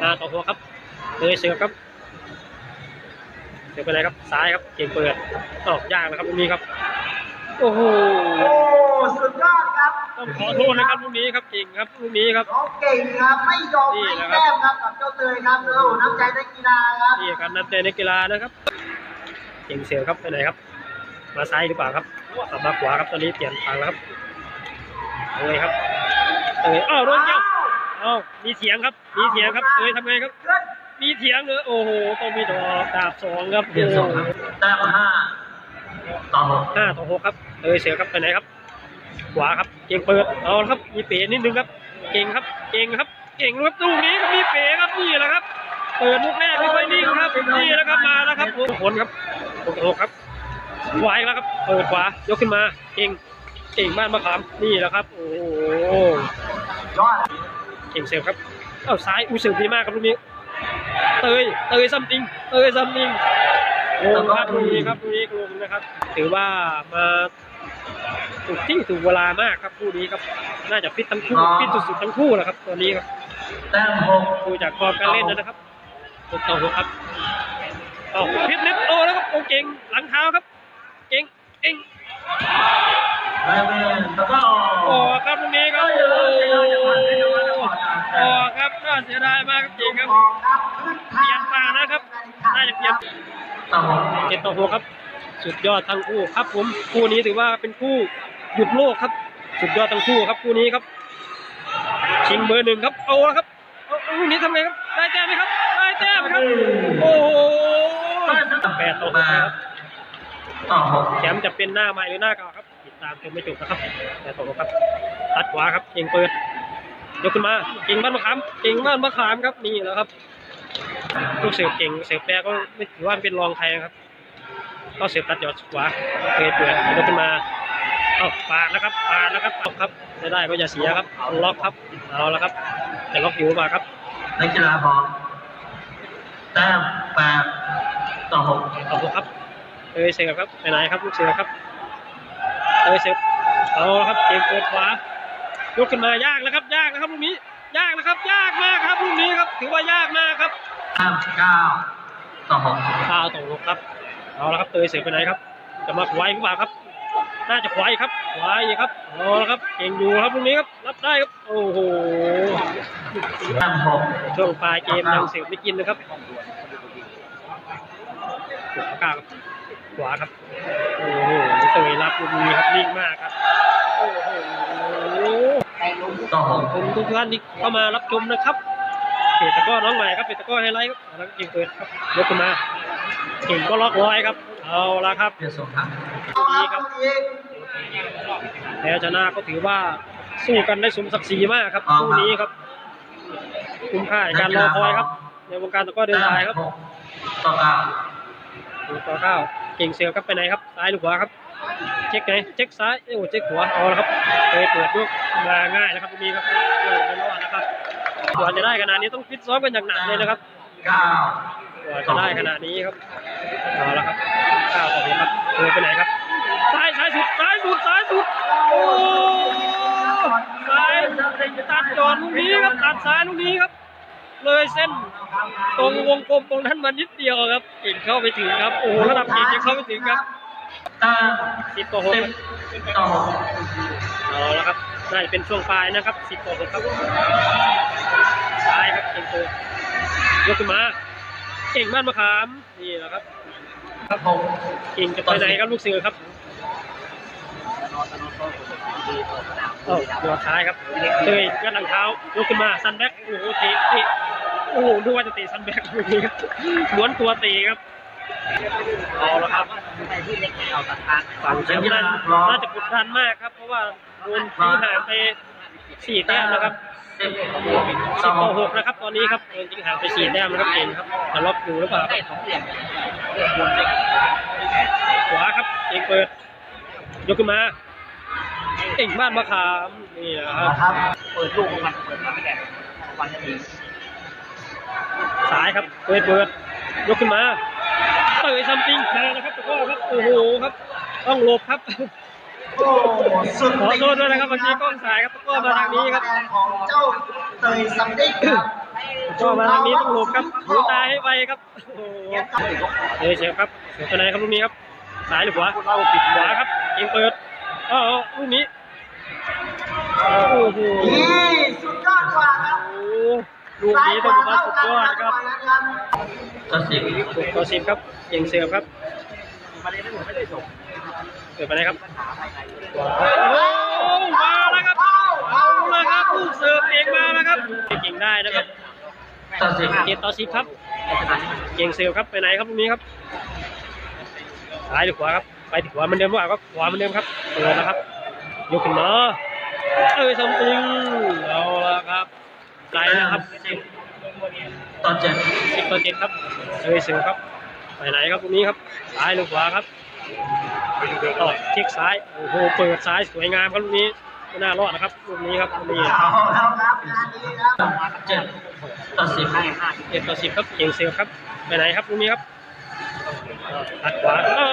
หน้าต่อหัวครับเลยเสือครับเสือไปไหนครับซ้ายครับเก่งเปิดออกยากนะครับลูกนี้ครับ โอ้โหโอ้สุดยอดครับต้องขอโทษนะครับลูกนี้ครับเก่งครับลูกนี้ครับน้องเก่งครับไม่ยอมให้แต้มครับกับเจ้าเตยครับเออน้ำใจนักกีฬาครับนี่การนับใจในกกีฬานะครับ เก่งเสือครับไปไหนครับ มาซ้ายหรือเปล่าครับกลับมาขวาครับตอนนี้เปลี่ยนทางแล้วครับเลยครับเอยอ้าวโดนเกี่ย วอ้าวมีเสียงครับ มีเสียงครับเอยทำไงครับขึ้นมีเถียงเลยโอ้โหต้องมีดอกดาบสองครับเปลี่ยนส่งครับแต้มห้าต่อหกห้าต่อหกครับเอยเสือครับไปไหนครับ ขวาครับ เก่งเปิด เอาละครับ มีเป๋นิดนึงครับ เก่งครับ เก่งครับ เก่งลูกลูกนี้ครับมีเป๋ครับนี่แหละครับ เปิดลูกแรกไม่ค่อยนิ่งครับ นี่แหละครับมาแล้วครับโอ้โหผลครับหกต่อหกครับขวาอีกแล้วครับ เปิดขวายกขึ้นมา เก่ง เก่งบ้านมะขาม นี่แหละครับ โอ้โห ยอดเก่งเซลครับเอ้าซ้ายอู้สึกดีมากครับลูกนี้เตยเตยซัมติงเตยซัมติงลงครับลูกนี้ครับลูกนี้ลงนะครับ ถือว่ามาถูกที่ถูกเวลามากครับคู่นี้ครับ น่าจะฟิตทั้งคู่ฟิตสุดๆทั้งคู่แหละครับตอนนี้ครับแต้มหกดูจากฟอร์มการเล่นแล้วนะครับหกต่อหกครับเอ้าพิษเน็ตโตแล้วครับโอ้เก่งหลังเท้าครับเก่งเก่งแต้มเป็นแล้วก็โอ้ครับลูกนี้ครับ เสียดายมากครับเก่งครับเปลี่ยนมานะครับน่าจะเปลี่ยนต่อหกเจ็ดต่อหกครับ สุดยอดทั้งคู่ครับผมคู่นี้ถือว่าเป็นคู่หยุดโลกครับ สุดยอดทั้งคู่ครับคู่นี้ครับ ชิงเบอร์หนึ่งครับเอาละครับเอาเอาลูกนี้ทำไงครับได้แต้มไหมครับได้แต้มไหมครับโอ้โหแปดต่อหแปกครับแชมป์จะเป็นหน้าใหม่หรือหน้าเก่าครับ ติดตามชมไม่จบนะครับแปดต่อหกครับตัดขวาครับเก่งเปิด ยกขึ้นมาเก่งบ้านมะขามเก่งบ้านมะขามครับนี่แหละครับลูกเสือเก่งเสือแปรก็ไม่ถือว่าเป็นรองใครครับก็เสียบตัดยอดขวาเปิดเปิดยกขึ้นมาเอาปาดแล้วครับปาดแล้วครับเอาครับไม่ได้ก็อย่าเสียครับต้องล็อกครับเอาแล้วครับแต่ล็อกอยู่หรือเปล่าครับนักกีฬาบอลแต้มแปดต่อหกเอาครับเอยเสียบครับไปไหนครับลูกเสือครับเอยเสียบเอาละครับเกมเปิดขวา ยกขึ้นมายากแล้วครับยากนะครับลูกนี้ ยากนะครับ ยากมากครับลูกนี้ครับ ถือว่ายากมากครับแต้มเก้าต่อหกข้าวตกลงครับเอาละครับเตยเสียบไปไหนครับ จะมาขวายหรือเปล่าครับ น่าจะขวายครับขวายครับเอาละครับเก่งอยู่ครับลูกนี้ครับรับได้ครับโอ้โหแต้มหกช่วงปลายเกมยังเสียบไม่กินนะครับขวาครับขวาครับโอ้โหเตยรับลูกนี้ครับนิ่งมากครับโอ้โห ต่อหขอกบคุณทุกท่านที่เข้ามารับชมนะครับเพจตะกร้อน้องใหม่ครับเพจตะกร้อไฮไลท์ครับแล้วเก่งเปิดครับยกขึ้นมาเก่งก็ล็อกร้อยครับ เอาละครับเปลี่ยนส่งครับเอาครับลูกนี้แพ้ชนะก็ถือว่าสู้กันได้สมศักดิ์ศรีมากครับคู่นี้ครับคุ้มค่าในการรอคอยครับ ในวงการตะกร้อเดินแต้มสายครับหกต่อเก้าดูต่อเก้าเก่งเสือครับไปไหนครับซ้ายหรือขวาครับเช็คไหนเช็คซ้ายเอ้ยโอ้เช็คขวาเอาละครับเปิดเปิดยกมาง่ายนะครับตรงนี้ครับเออไม่รอดนะครับกว่าจะได้ขนาดนี้ต้องฟิตซ้อมกันอย่างหนักเลยนะครับเก้ากว่าจะได้ขนาดนี้ครับเอาละครับเก้าต่อหกครับเออไปไหนครับซ้ายซ้ายสุดซ้ายสุดซ้ายสุดโอ้ซ้ายตัดจอดลูกนี้ครับตัดซ้ายลูกนี้ครับ เลยเส้นตรงวงกลมตรงนั้นมานิดเดียวครับเก่งเข้าไปถึงครับโอ้โหระดับเก่งยังเข้าไปถึงครับแต้มสิบต่อหกสิบต่อหกเอาละครับน่าจะเป็นช่วงปลายนะครับสิบต่อหกครับซ้ายครับเก่งตัวยกขึ้นมาเก่งบ้านมะขามนี่แหละครับ ครับหกเก่งจะไปไหนครับลูกเสือครับเอ้าหัวท้ายครับเตยยัดหลังเท้ายกขึ้นมาซันแบ็กโอ้โหเตะโอ้โหดูว่าจะเตะซันแบ็กลูกนี้ครับม้วนตัวเตะครับ เอาละครับฝั่งแชมป์นั้นน่าจะกดดันมากครับ เพราะว่าโดนทิ้งห่างไปสี่แต้มนะครับสิบสิต่อบหต่อกหกนะครับตอนนี้ครับโดนทิ้งห่างไปสี่แต้มนะครับเองครับจะล็อกอยู่หรือเปล่าครับขวาครับเองเปิด ยกขึ้นมาเก่งบ้านมะขามนี่นะครับนะครับเปิดลูกมันเปิดมาไม่แก่วันนี้สายครับเปิดเปิดยกขึ้นมา เตยซัมติงมาแล้วครับตะกร้อครับ โอ้โหครับ ต้องหลบครับโอ้สุดขอโทษด้วยนะครับบางทีกล้องสายครับตะกร้อมาทางนี้ครับของเจ้าเตยซัมดิ้งครับก็มาทางนี้ต้องหลบครับหูตาให้ไวครับโอ้โหเฮ้ยเสียครับเสียตัวไหนครับลูกนี้ครับซ้ายหรือขวาเราปิดขวาครับเองเปิดเอ๋อาลูกนี้โอ้โหนี่สุดยอดกว่าครับโอ้โห ลูกนี้ต้องบอกว่าสุดยอดครับต่อสิบหกต่อสิบครับเก่งเสิร์ฟครับเกิดไปไหนครับโอ้มาแล้วครับเอาละครับลูกเสิร์ฟเก่งมาแล้วครับเก่งได้นะครับต่อสิบเจ็ดต่อสิบครับเก่งเซลลครับไปไหนครับตรงนี้ครับซ้ายหรือขวาครับไปที่ขวาเหมือนเดิมหรือเปล่าก็ขวาเหมือนเดิมครับเปิดนะครับยกขึ้นมาเอ้ยสมจริงเอาละครับไกลนะครับ ต่อเจ็ดสิบต่อเจ็ดครับเอ้ยเซลลครับ ไปไหนครับตรงนี้ครับ ซ้ายหรือขวาครับต่อเช็คซ้าย โอ้โห เปิดซ้ายสวยงามครับลูกนี้ไม่น่ารอดนะครับลูกนี้ครับนี่เอาแล้วครับงานนี้ครับเจ็ดต่อสิบเจ็ดต่อสิบครับเก่งเซลลครับ ไปไหนครับลูกนี้ครับตัดขวาเอา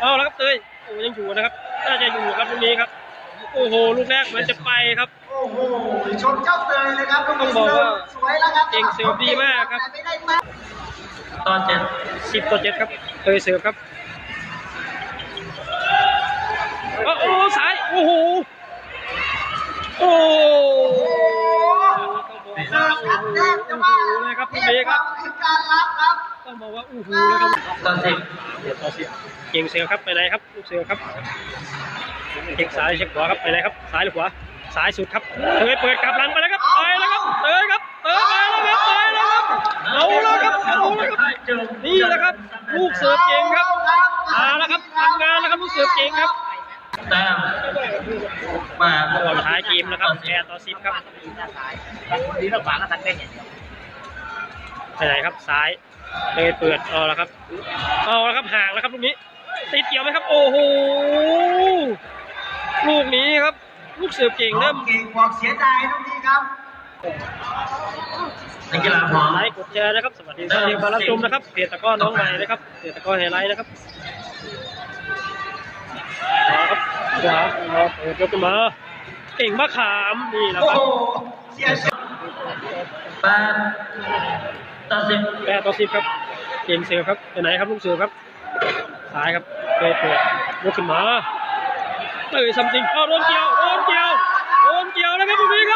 เอาแล้วครับเตยโอ้ยังอยู่นะครับ น่าจะอยู่ครับลูกนี้ครับ โอ้โห ลูกแรกเหมือนจะไปครับโอ้โหชมเจ้าเตยเลยครับต้องบอกว่าสวยแล้วครับเก่งเซลล์ดีมากครับไม่ได้มากต่อเจ็ดสิบต่อเจ็ดครับเตยเสิร์ฟครับโอ้โหสายโอ้โหโอ้โหเสิร์ฟอัดแรกจะว่าโอ้โหเลยครับลูกนี้ครับคือการรับครับต้องบอกว่าโอ้โหเลยครับต่อสิบเจ็ดต่อสิบเก่งเซลลครับไปไหนครับลูกเซลลครับเช็คซ้ายเช็คขวาครับไปไหนครับซ้ายหรือขวา ซ้ายสุดครับเตยเปิดกลับหลังไปแล้วครับไปแล้วครับเตยครับเตยไปแล้วครับไปแล้วครับเอาแล้วครับเอาแล้วครับนี่แหละครับ ลูกเสิร์ฟเก่งครับมาแล้วครับทำงานแล้วครับลูกเสิร์ฟเก่งครับแต้มแปดก่อนท้ายเกมนะครับแปดต่อสิบครับนี่เราขวางกันทันได้เห็นไปไหนครับซ้ายเตยเปิดเอาแล้วครับเอาแล้วครับห่างแล้วครับลูกนี้ติดเกี่ยวไหมครับ โอ้โหลูกนี้ครับ ลูกเสิร์ฟเก่งน้อเริ่งมเก่งบอกเสียดายลูกนี้ครับนักกีฬาพร้อมไลค์กดแชร์นะครับ สวัสดีท่านที่มารับชมนะครับเพจตะกร้อน้องใหม่นะครับเพจตะกร้อไฮไลท์นะครับเอาครับขวาเอาเปิดยกขึ้นมาเก่งมะขามนี่แหละโอ้ครับโหเสียชื่อแปดต่อสิบแปดต่อสิบครับ เก่งเซลลครับไปไหนครับลูกเซลลครับซ้ายครับเปิดเปิดยกขึ้นมา เอ้ยซัมติงเอาโดนเกี่ยวโดนเกี่ยวโดนเกี่ยวนะครับตรงนี้ครับ